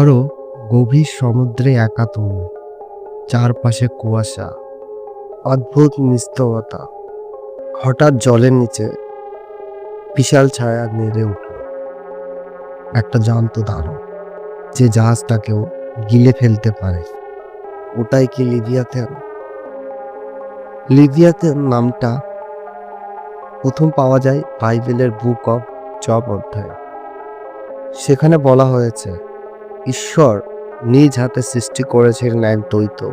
ধরো, গভীর সমুদ্রে একা তুমি চারপাশে কুয়াশা, অদ্ভুত নিস্তবতা। হঠাৎ জলের নিচে বিশাল ছায়া নেড়ে উঠল। একটা জান্ত দানব, যে জাহাজটাকেও গিলে ফেলতে পারে। ওটাই কি লিবিয়াতেন লিবিয়াতেন নামটা প্রথম পাওয়া যায় বাইবেলের বুক অফ জব অধ্যায়ে। সেখানে বলা হয়েছে ঈশ্বর নিজ হাতে সৃষ্টি করেছিলেন এক দ্বৈত,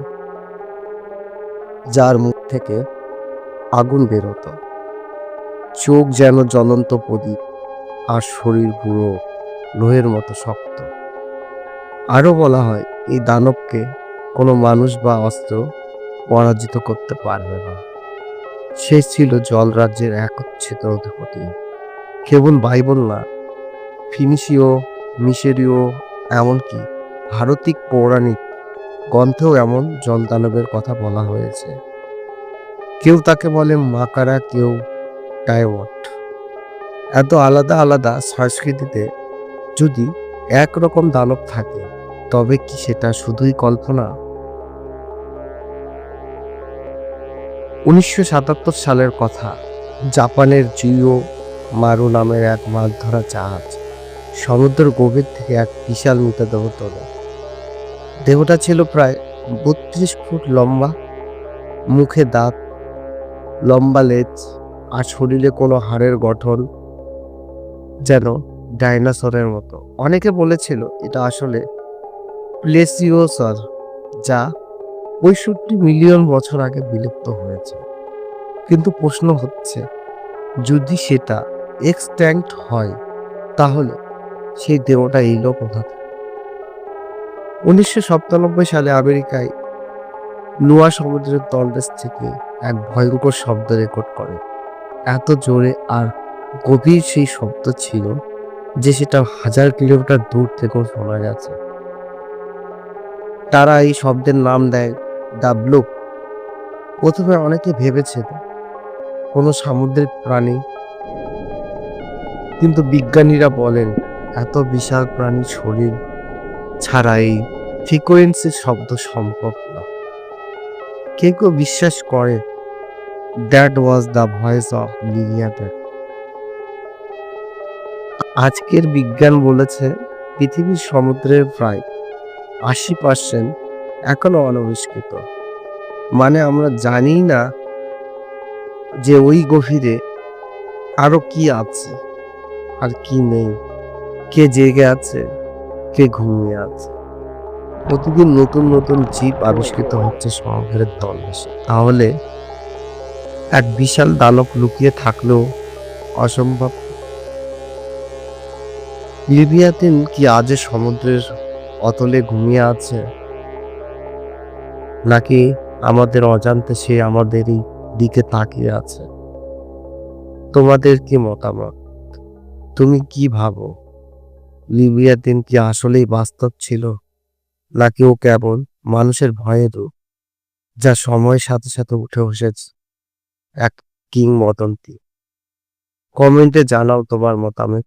যার মুখ থেকে আগুন বেরোতো। চোখ যেন জ্বলন্ত প্রদীপ আর শরীর পুরো লোহের মতো শক্ত। আরও বলা হয়, এই দানবকে কোনো মানুষ বা অস্ত্র পরাজিত করতে পারবে না। সে ছিল জল রাজ্যের একচ্ছিত অধিপতি। কেবল বাইবল না, ফিনিশীয়, মিশরীয় এমনকি ভারতিক পৌরাণিক গ্রন্থেও এমন জলদানবের কথা বলা হয়েছে। কেউ তাকে বলে মাকারা, কেউ টাইওয়াট এত আলাদা আলাদা সংস্কৃতিতে যদি একরকম দানব থাকে, তবে কি সেটা শুধুই কল্পনা? উনিশশো সাতাত্তর সালের কথা, জাপানের জিও মারু নামের এক মাছ ধরা জাহাজ। সমুদ্রের গভীর থেকে এক বিশাল মৃতদেহ তোলে। দেহটা ছিল প্রায় বত্রিশ ফুট লম্বা, মুখে দাঁত, লম্বা লেজ আর শরীরে কোনো হাড়ের গঠন যেন ডাইনোসরের মতো। অনেকে বলেছিল এটা আসলে প্লেসিওসর, যা পঁয়ষট্টি মিলিয়ন বছর আগে বিলুপ্ত হয়েছে। কিন্তু প্রশ্ন হচ্ছে, যদি সেটা এক্সট্যাঙ্কড হয়, তাহলে সেই দেহটা এলো কোথা উনিশশো সাতানব্বই সালে আমেরিকায় নোয়া সমুদ্রের তলদেশ থেকে এক ভয়ঙ্কর শব্দ রেকর্ড করে। এত জোরে আর গভীর সেই শব্দ ছিল যে সেটা হাজার কিলোমিটার দূর থেকেও শোনা গেছে তারা এই শব্দের নাম দেয় ডাবলুক প্রথমে অনেকে ভেবেছিল কোনো সামুদ্রিক প্রাণী, কিন্তু বিজ্ঞানীরা বলেন এত বিশাল প্রাণীর শরীর ছাড়া এই ফ্রিকোয়েন্সির শব্দ সম্ভব না। কেউ কেউ বিশ্বাস করে that was the voice of লিলিয়াদের আজকের বিজ্ঞান বলেছে, পৃথিবীর সমুদ্রের প্রায় আশি পার্সেন্ট এখনও অনাবিষ্কৃত। মানে আমরা জানি না যে ওই গভীরে আরও কি আছে আর কি নেই। কে জেগে আছে, কে ঘুমিয়ে আছে। প্রতিদিন নতুন নতুন জীব আবিষ্কৃত হচ্ছে সমুদ্রের তলদেশে তাহলে এক বিশাল দানব লুকিয়ে থাকলেও অসম্ভব। লিবিয়াতে কি আজও সমুদ্রের অতলে ঘুমিয়ে আছে? নাকি আমাদের অজান্তে সে আমাদেরই দিকে তাকিয়ে আছে? তোমাদের কি মতামত? তুমি কি ভাবো? লিবিয়ার দিন কি আসলেই বাস্তব ছিল, নাকি ও কেবল মানুষের ভয়ের রূপ যা সময়ের সাথে সাথে উঠে বসেছে এক কিংবদন্তি। কমেন্টে জানাও তোমার মতামত।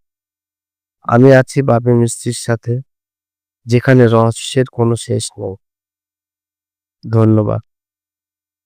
আমি আছি বাপি মিস্ত্রির সাথে, যেখানে রহস্যের কোনো শেষ নেই। ধন্যবাদ।